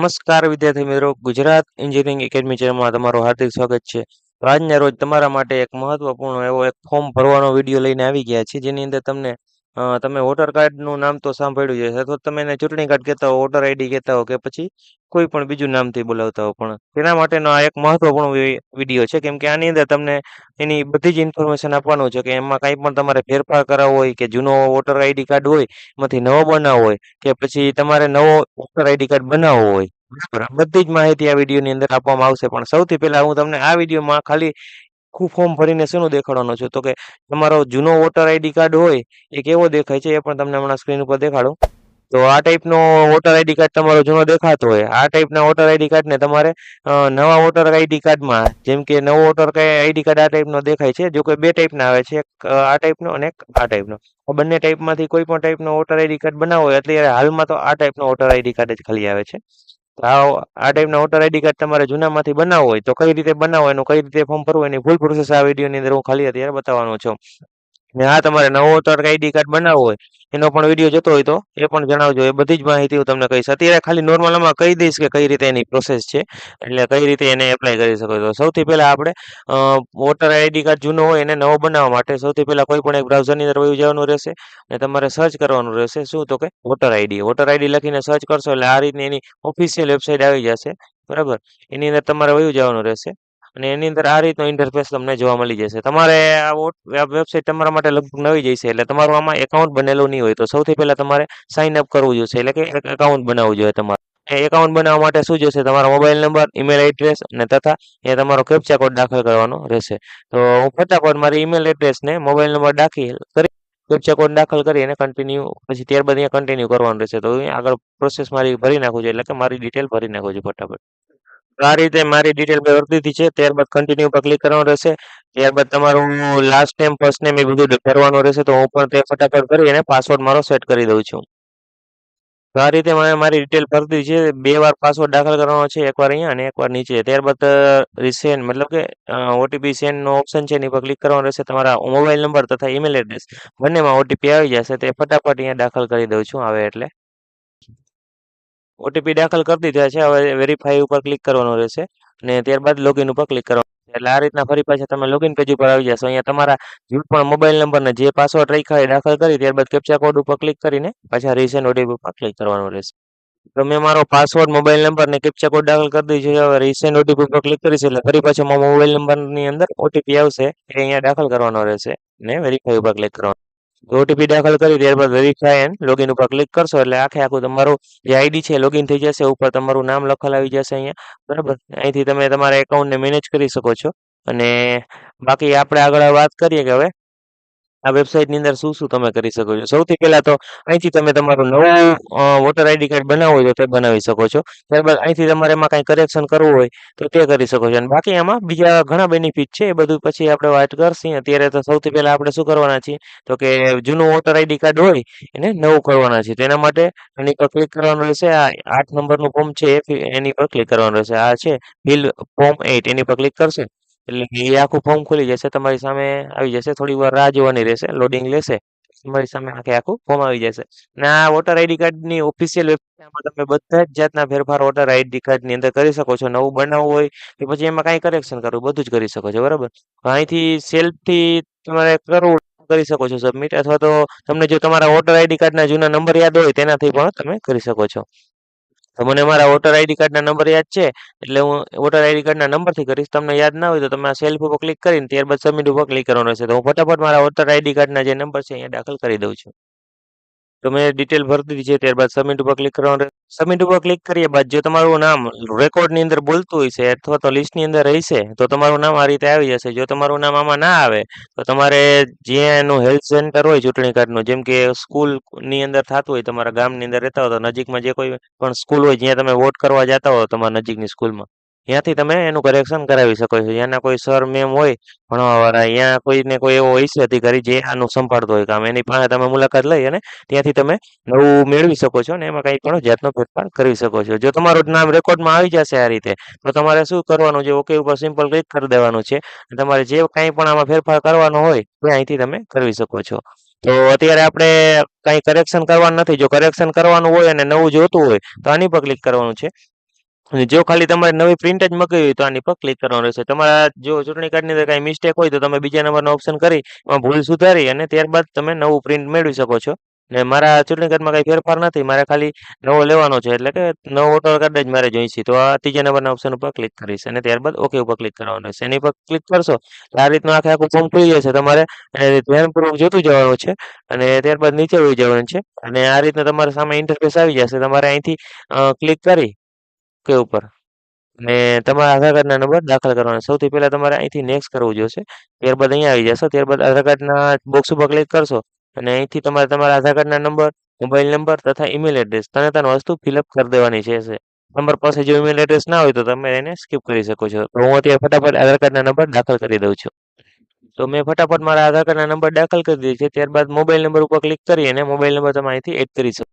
નમસ્કાર વિદ્યાર્થી મિત્રો, ગુજરાત એન્જિનિયરિંગ એકેડમી ચેનલમાં તમારું હાર્દિક સ્વાગત છે. તો આજના રોજ તમારા માટે એક મહત્વપૂર્ણ એવો એક ફોર્મ ભરવાનો વીડિયો લઈને આવી ગયા છે જેની અંદર તમને તમે વોટર કાર્ડનું નામ તો સાંભળ્યું છે અથવા તમે એને ચૂંટણી કાર્ડ કહેતા હો વોટર આઈડી કહેતા હો કે પછી કોઈ પણ બીજું નામથી બોલાવતા હો. પણ તેના માટેનો આ એક મહત્વપૂર્ણ વીડિયો છે. કેમ કે આની અંદર તમને એની બધી જ ઇન્ફોર્મેશન આપવાનું છે કે એમાં કાંઈ પણ તમારે ફેરફાર કરાવવો હોય કે જૂનો વોટર આઈડી કાર્ડ હોય, એમાંથી નવો બનાવવો હોય કે પછી તમારે નવો વોટર આઈડી કાર્ડ બનાવવો હોય. બરાબર? બધી જ માહિતી આ વિડીયોની અંદર આપવામાં આવશે. પણ સૌથી પહેલા હું તમને આ વિડીયોમાં ખાલી આખું ફોર્મ ભરીને શેનું દેખાડવાનો છે? તો કે તમારો જૂનો વોટર આઈડી કાર્ડ હોય, એ કેવો દેખાય છે? એ પણ તમને હમણાં સ્ક્રીન ઉપર દેખાડું. તો આ ટાઈપનો વોટર આઈડી કાર્ડ તમારો જૂનો દેખાતો હોય. આ ટાઈપના વોટર આઈડી કાર્ડને તમારે નવા વોટર આઈડી કાર્ડમાં જેમ કે નવો વોટર આઈડી કાર્ડ આ ટાઈપનો દેખાય છે. જો કે બે ટાઈપના આવે છે. એક આ ટાઈપનો અને એક આ ટાઈપનો બંને ટાઈપમાંથી કોઈ પણ ટાઈપનો વોટર આઈડી કાર્ડ બનાવો અત્યારે હાલમાં તો આ ટાઈપનો વોટર આઈડી કાર્ડ જ ખાલી આવે છે. આ આ ટાઈપના વોટર આઈડી કાર્ડ તમારે જૂનામાંથી બનાવવો હોય તો કઈ રીતે બનાવો, એનું કઈ રીતે ફોર્મ ભરવું, એની ફૂલ પ્રોસેસ આ વિડીયોની અંદર હું ખાલી અત્યારે બતાવવાનો છું. ને આ તમારે નવો વોટર આઈડી કાર્ડ બનાવવો હોય એનો પણ વીડિયો જોતો હોય તો એ પણ જણાવજો. એ બધી જ માહિતી હું તમને કહીશ. અત્યારે ખાલી નોર્મલમાં કહી દઈશ કે કઈ રીતે એની પ્રોસેસ છે, એટલે કઈ રીતે એને એપ્લાય કરી શકો તો સૌથી પહેલા આપણે વોટર આઈડી કાર્ડ જૂનો હોય એને નવો બનાવવા માટે સૌથી પહેલાં કોઈ પણ એક બ્રાઉઝરની અંદર વયું જવાનું રહેશે અને તમારે સર્ચ કરવાનું રહેશે. શું તો કે વોટર આઈડી વોટર આઈડી લખીને સર્ચ કરશો એટલે આ રીતની એની ઓફિશિયલ વેબસાઇટ આવી જશે. બરાબર? એની અંદર તમારે વયું જવાનું રહેશે. અને એની અંદર આ રીતનો ઇન્ટરફેસ તમને જોવા મળી જશે. તમારે આ વેબસાઇટ તમારા માટે લગભગ નવી જશે એટલે તમારું આમાં એકાઉન્ટ બનેલું નહીં હોય. તો સૌથી પહેલાં તમારે સાઇન અપ કરવું જોઈશે એટલે કે એક એકાઉન્ટ બનાવવું જોઈએ તમારે. એ એકાઉન્ટ બનાવવા માટે શું જોશે? તમારો મોબાઈલ નંબર ઈમેલ એડ્રેસ અને તથા એ તમારો કેપ્ચા કોડ દાખલ કરવાનો રહેશે. તો હું ફટાફટ મારી ઈમેલ એડ્રેસને મોબાઈલ નંબર દાખલ કરી કેપ્ચા કોડ દાખલ કરી અને કન્ટિન્યુ પછી ત્યારબાદ અહીંયા કન્ટિન્યુ કરવાનું રહેશે. તો આગળ પ્રોસેસ મારી ભરી નાખું છું, એટલે કે મારી ડિટેલ ભરી નાખું છું ફટાફટ. આ રીતે મારી ડિટેલ પર દીધી છે. ત્યારબાદ કન્ટિન્યુ પર ક્લિક કરવાનું રહેશે. ત્યારબાદ તમારું લાસ્ટ નેમ ફર્સ્ટ નેમ એ બધું ભરવાનું રહેશે. તો હું પણ તે ફટાફટ કરી અને પાસવર્ડ મારો સેટ કરી દઉં છું. તો આ રીતે મેં મારી ડિટેલ ભરી છે. બે વાર પાસવર્ડ દાખલ કરવાનો છે. એકવાર અહીંયા અને એકવાર નીચે. ત્યારબાદ રિસેન્ડ મતલબ કે ઓટીપી સેન્ડનો ઓપ્શન છે એની પર ક્લિક કરવાનું રહેશે. તમારા મોબાઈલ નંબર તથા ઈમેલ એડ્રેસ બંનેમાં ઓટીપી આવી જશે. તે ફટાફટ અહીંયા દાખલ કરી દઉં છું. આવે એટલે. ઓટીપી દાખલ કરી દીધા છે. હવે વેરીફાઈ ઉપર ક્લિક કરવાનું રહેશે. અને ત્યારબાદ લોગિન ઉપર ક્લિક કરવાનું. એટલે આ રીતના ફરી પાછા તમે લોગિન પેજ ઉપર આવી જશો. અહીંયા તમારા જે પણ મોબાઈલ નંબર ને જે પાસવર્ડ રાખ્યા એ દાખલ કરી, ત્યારબાદ કેપ્ચા કોડ ઉપર ક્લિક કરીને પાછા રિસેન્ટ ઓટીપી ઉપર ક્લિક કરવાનું રહેશે. તો મેં મારો પાસવર્ડ મોબાઈલ નંબર ને કેપ્ચા કોડ દાખલ કરી દીધો છે. હવે રિસેન્ટ ઓટીપી ઉપર ક્લિક કરીશ એટલે ફરી પાછો મારા મોબાઈલ નંબરની અંદર ઓટીપી આવશે. એ અહીંયા દાખલ કરવાનો રહેશે. ને વેરીફાઈ ઉપર ક્લિક કરવાનું. ઓટીપી દાખલ કરી ત્યારબાદ વેરીફાઈ એન્ડ લોગિન ઉપર ક્લિક કરશો, એટલે આખે આખું તમારું જે આઈડી છે લોગિન થઈ જશે, ઉપર તમારું નામ લખેલ આવી જશે અહીંયા. બરાબર? અહીંથી તમે તમારા એકાઉન્ટને મેનેજ કરી શકો છો. અને બાકી આપણે આગળ વાત કરીએ કે હવે આ વેબસાઇટની અંદર શું શું તમે કરી શકો છો? સૌથી પહેલા તો અહીંથી તમે તમારું નવું વોટર આઈડી કાર્ડ બનાવવું હોય તો તે બનાવી શકો છો. ત્યારબાદ અહીંથી તમારે એમાં કાંઈ કરેક્શન કરવું હોય તો તે કરી શકો છો. અને બાકી એમાં બીજા ઘણા બેનિફિટ છે એ બધું પછી આપણે વાત કરશું. અત્યારે તો સૌથી પહેલા આપણે શું કરવાના છીએ? તો કે જૂનું વોટર આઈડી કાર્ડ હોય એને નવું કરવાના છે તેના માટે એની પર ક્લિક કરવાનું રહેશે. આ આઠ નંબરનું ફોર્મ છે એની પર ક્લિક કરવાનું રહેશે. આ છે ફિલ ફોર્મ એઇટ એની પર ક્લિક કરશે એટલે એ આખું ફોર્મ ખુલી જશે, તમારી સામે આવી જશે થોડી વાર રાહ જોવાની રહેશે લોડિંગ લેશે, તમારી સામે આખે આખું ફોર્મ આવી જશે. અને આ વોટર આઈડી કાર્ડની ઓફિશિયલ વેબસાઇટમાં તમે બધા જ જાતના ફેરફાર વોટર આઈડી કાર્ડની અંદર કરી શકો છો. નવું બનાવવું હોય કે પછી એમાં કાંઈ કરેક્શન કરવું, બધું જ કરી શકો છો, બરાબર? અહીંથી સેલ્ફથી તમારે કરવું કરી શકો છો સબમિટ અથવા તો તમને જો તમારા વોટર આઈડી કાર્ડના જૂના નંબર યાદ હોય, તેનાથી પણ તમે કરી શકો છો. તો મને મારા વોટર આઈડી કાર્ડના નંબર યાદ છે, એટલે હું વોટર આઈડી કાર્ડના નંબરથી કરીશ. તમને યાદ ના હોય તો તમે આ સેલ્ફ ઉપર ક્લિક કરીને ત્યારબાદ સબમિટ ઉપર ક્લિક કરવાનું રહેશે. તો હું ફટાફટ મારા વોટર આઈડી કાર્ડના જે નંબર છે અહીંયા દાખલ કરી દઉં છું. તો મેં ડિટેલ ભરી દીધી છે, ત્યારબાદ સબમિટ ઉપર ક્લિક કરવાનું સબમિટ ઉપર ક્લિક કર્યા બાદ જો તમારું નામ રેકોર્ડની અંદર બોલતું હોય છે અથવા તો લિસ્ટની અંદર રહેશે, તો તમારું નામ આ રીતે આવી જશે. જો તમારું નામ આમાં ના આવે, તો તમારે જ્યાં એનું હેલ્થ સેન્ટર હોય ચૂંટણી કાર્ડનું, જેમ કે સ્કૂલની અંદર થતું હોય, તમારા ગામની અંદર રહેતા હોય, તો નજીકમાં જે કોઈ પણ સ્કૂલ હોય, જ્યાં તમે વોટ કરવા જતા હો તમારા નજીકની સ્કૂલમાં ત્યાંથી તમે એનું કરેક્શન કરાવી શકો છો. ત્યાંના કોઈ સર મેમ હોય, ભણવાવાળા ત્યાં કોઈને કોઈ એવો હોય અધિકારી જે આનું સંભાળતો હોય કામ, એની પાસે તમે મુલાકાત લઈ અને ત્યાંથી તમે નવું મેળવી શકો છો અને એમાં કંઈ પણ જાતનો ફેરફાર કરી શકો છો. જો તમારું નામ રેકોર્ડમાં આવી જશે આ રીતે, તો તમારે શું કરવાનું છે? ઓકે ઉપર સિમ્પલ ક્લિક કરી દેવાનું છે. તમારે જે કાંઈ પણ આમાં ફેરફાર કરવાનો હોય તે અહીંથી તમે કરી શકો છો. તો અત્યારે આપણે કાંઈ કરેક્શન કરવાનું નથી. જો કરેક્શન કરવાનું હોય અને નવું જોતું હોય, તો આની પર ક્લિક કરવાનું છે. અને જો ખાલી તમારે નવી પ્રિન્ટ જ મગાવી હોય તો આની પર ક્લિક કરવાનું રહેશે. તમારા જો ચૂંટણી કાર્ડની અંદર કાંઈ મિસ્ટેક હોય તો તમે બીજા નંબરનો ઓપ્શન કરી, એમાં ભૂલ સુધારી અને ત્યારબાદ તમે નવું પ્રિન્ટ મેળવી શકો છો. ને મારા ચૂંટણી કાર્ડમાં કાંઈ ફેરફાર નથી, મારે ખાલી નવો લેવાનો છે, એટલે કે નવો વોટર કાર્ડ જ મારે જોઈશે. તો આ ત્રીજા નંબરના ઓપ્શન ઉપર ક્લિક કરીશ અને ત્યારબાદ ઓકે ઉપર ક્લિક કરવાનું રહેશે. એની પર ક્લિક કરશો તો આ રીતનું આખે આખું ફોર્મ ખુલી જશે તમારે. ધ્યાનપૂર્વક જોતું જવાનું છે અને ત્યારબાદ નીચે વહી જવાનું છે. અને આ રીતના તમારા સામે ઇન્ટરફેસ આવી જશે. તમારે અહીંથી ક્લિક કરી કે ઉપર? અને તમારા આધાર કાર્ડના નંબર દાખલ કરવાના. સૌથી પહેલાં તમારે અહીંથી નેક્સ્ટ કરવું જોશે. ત્યારબાદ અહીંયા આવી જશો. ત્યારબાદ આધાર કાર્ડના બોક્સ ઉપર ક્લિક કરશો. અને અહીંથી તમારે તમારા આધાર કાર્ડના નંબર મોબાઈલ નંબર તથા ઈમેલ એડ્રેસ તને ત્રણ વસ્તુ ફિલઅપ કરી દેવાની છે નંબર પાસે જો ઈમેલ એડ્રેસ ના હોય તો તમે એને સ્કીપ કરી શકો છો. તો હું અત્યારે ફટાફટ આધાર કાર્ડના નંબર દાખલ કરી દઉં છું. તો મેં ફટાફટ મારા આધાર કાર્ડના નંબર દાખલ કરી દીધી છે. ત્યારબાદ મોબાઈલ નંબર ઉપર ક્લિક કરી અને મોબાઈલ નંબર તમે અહીંથી એડ કરી શકો.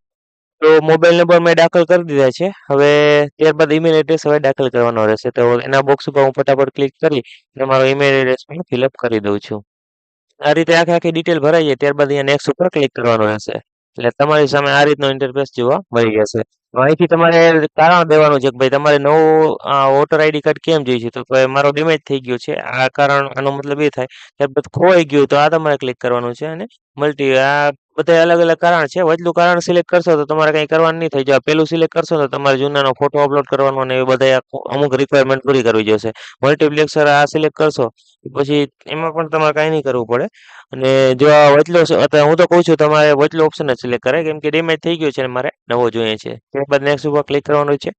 તો મોબાઈલ નંબર મેં દાખલ કરી દીધા છે. હવે ત્યારબાદ ઈમેલ એડ્રેસ હવે દાખલ કરવાનો રહેશે. તો એના બોક્સ ઉપર હું ફટાફટ ક્લિક કરી અને મારો ઈમેલ એડ્રેસ પણ ફિલઅપ કરી દઉં છું. આ રીતે આખી આખી ડિટેલ ભરાઈ જાય, ત્યારબાદ અહીંયા નેક્સ્ટ ઉપર ક્લિક કરવાનું રહેશે. એટલે તમારી સામે આ રીતનો ઇન્ટરફેસ જોવા મળી જશે. અહીંથી તમારે કારણ દેવાનું છે કે ભાઈ તમારે નવું વોટર આઈડી કાર્ડ કેમ જોઈએ છે? તો મારો ડેમેજ થઈ ગયો છે. આ કારણ, આનો મતલબ એ થાય, ત્યારબાદ ખોવાઈ ગયું તો આ તમારે ક્લિક કરવાનું છે અને મલ્ટી આ બધા અલગ અલગ કારણ છે. વચલું કારણ સિલેક્ટ કરશો તો તમારે કંઈ કરવાનું નહીં થઈ જાય પેલું સિલેક્ટ કરશો તો તમારે જૂનાનો ફોટો અપલોડ કરવાનો અને એ બધા અમુક રિક્વાયરમેન્ટ પૂરી કરવી જોશે. મલ્ટીપ્લેક્સર આ સિલેક્ટ કરશો પછી એમાં પણ તમારે કાંઈ નહીં કરવું પડે. અને જો આ વચલો હું તો કહું છું તમારે વચલો ઓપ્શન જ સિલેક્ટ કરે કેમ કે ડેમેજ થઈ ગયો છે અને મારે નવો જોઈએ છે. ત્યારબાદ નેક્સ્ટ ઉપર ક્લિક કરવાનું છે.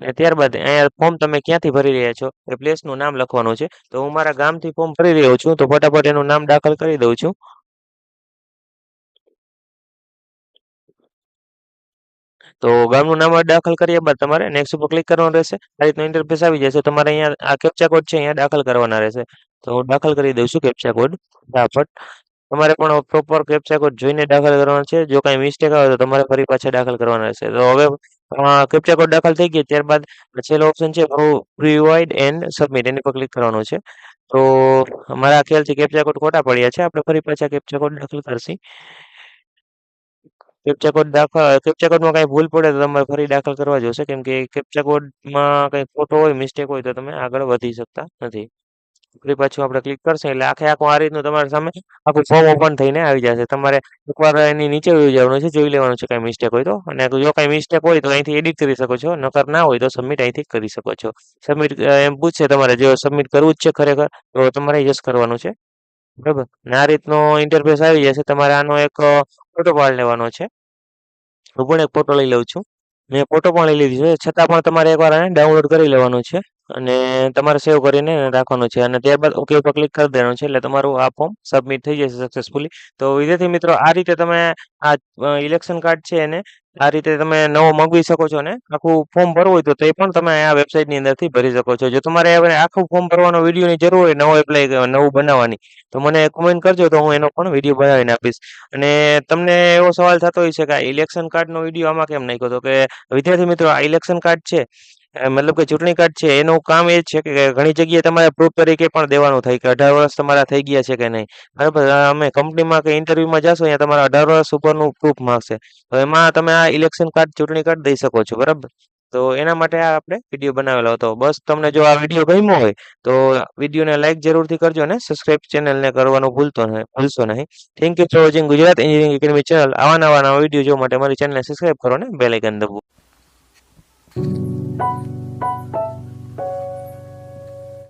અને ત્યારબાદ અહીંયા ફોર્મ તમે ક્યાંથી ભરી રહ્યા છો? એ પ્લેસનું નામ લખવાનું છે. તો હું મારા ગામથી ફોર્મ ભરી રહ્યો છું. તો ફટાફટ એનું નામ દાખલ કરી દઉં છું. તો ગામનું નામ દાખલ કર્યા બાદ તમારે. નેક્સ્ટ ઉપર ક્લિક કરવાનું રહેશે. આ રીતનું ઇન્ટરફેસ આવી જશે. તમારે અહીંયા આ કેપ્ચા કોડ છે, અહીંયા દાખલ કરવાના રહેશે. તો દાખલ કરી દઉં છું કેપ્ચા કોડ ફટાફટ. તમારે પણ પ્રોપર કેપ્ચા કોડ જોઈને દાખલ કરવાનો છે. જો કાંઈ મિસ્ટેક આવે તો તમારે ફરી પાછા દાખલ કરવાના રહેશે. તો હવે કેપ્ચા કોડ દાખલ થઈ ગઈ. ત્યારબાદ છેલ્લો ઓપ્શન છે પ્રિવાઇડ એન્ડ સબમિટ એની પર ક્લિક કરવાનું છે. તો મારા ખ્યાલથી કેપ્ચા કોડ ખોટા પડ્યા છે. આપણે ફરી પાછા કેપ્ચા કોડ દાખલ કરશી. કેપ્ચા કોડ દાખલ કેપ્ચા કોડમાં કાંઈ ભૂલ પડે તો તમારે ફરી દાખલ કરવા જોશે. કેમ કે કેપ્ચા કોડમાં કંઈ ખોટો હોય મિસ્ટેક હોય, તો તમે આગળ વધી શકતા નથી. ફરી પાછું આપણે ક્લિક કરશે, એટલે આખે આખું આ રીતનું તમારી સામે આખું ફોર્મ ઓપન થઈને આવી જશે. તમારે એકવાર એની નીચે વહી જવાનું છે, જોઈ લેવાનું છે કાંઈ મિસ્ટેક હોય તો. અને જો કાંઈ મિસ્ટેક હોય તો અહીંથી એડિટ કરી શકો છો. નકર ના હોય તો સબમિટ અહીંથી કરી શકો છો. સબમિટ એમ પૂછશે તમારે, જો સબમિટ કરવું જ છે ખરેખર, તો તમારે યસ કરવાનું છે. બરાબર. ને આ રીતનો ઇન્ટરફેસ આવી જશે. તમારે આનો એક ફોટો પાડી લેવાનો છે. હું પણ એક ફોટો લઈ લઉં છું. મેં ફોટો પણ લઈ લીધી છે. છતાં પણ તમારે એકવાર આને ડાઉનલોડ કરી લેવાનું છે. અને તમારે સેવ કરીને રાખવાનું છે. અને ત્યારબાદ ઓકે ઉપર ક્લિક કરી દેવાનું છે. એટલે તમારું આ ફોર્મ સબમિટ થઈ જશે સક્સેસફુલી તો વિદ્યાર્થી મિત્રો, આ રીતે તમે આ ઇલેક્શન કાર્ડ છે એને આ રીતે તમે નવો મગવી શકો છો ને? આખું ફોર્મ ભરવું હોય તો તે પણ તમે આ વેબસાઇટની અંદરથી ભરી શકો છો. જો તમારે આખું ફોર્મ ભરવાનો વિડીયોની જરૂર હોય, નવો એપ્લાય નવું બનાવવાની, તો મને કોમેન્ટ કરજો તો હું એનો પણ વીડિયો બનાવીને આપીશ. અને તમને એવો સવાલ થતો હોય છે કે આ ઇલેક્શન કાર્ડનો વીડિયો આમાં કેમ નાખ્યો? તો કે વિદ્યાર્થી મિત્રો, આ ઇલેક્શન કાર્ડ છે મતલબ કે ચૂંટણી કાર્ડ છે, એનું કામ એ છે કે ઘણી જગ્યાએ તમારે પ્રૂફ તરીકે પણ દેવાનું થાય કે અઢાર વર્ષ તમારા થઈ ગયા છે કે નહીં. બરાબર? અમે કંપનીમાં કે ઇન્ટરવ્યુમાં જશો અહીંયા તમારા અઢાર વર્ષ ઉપરનું પ્રૂફ માગશે. તો એમાં તમે આ ઇલેક્શન કાર્ડ ચૂંટણી કાર્ડ દઈ શકો છો, બરાબર? તો એના માટે આ આપણે વીડિયો બનાવેલો હતો. બસ તમને જો આ વીડિયો ગમ્યો હોય, તો વિડીયોને લાઇક જરૂરથી કરજો અને સબસ્ક્રાઇબ ચેનલને કરવાનું ભૂલતો નહીં ભૂલશો નહીં. Thank you for watching Gujarat engineering academy channel આવા નવા નવા વીડિયો જોવા માટે મારી ચેનલને સબસ્ક્રાઇબ કરો ને. બેલ આઇકન દબાવો.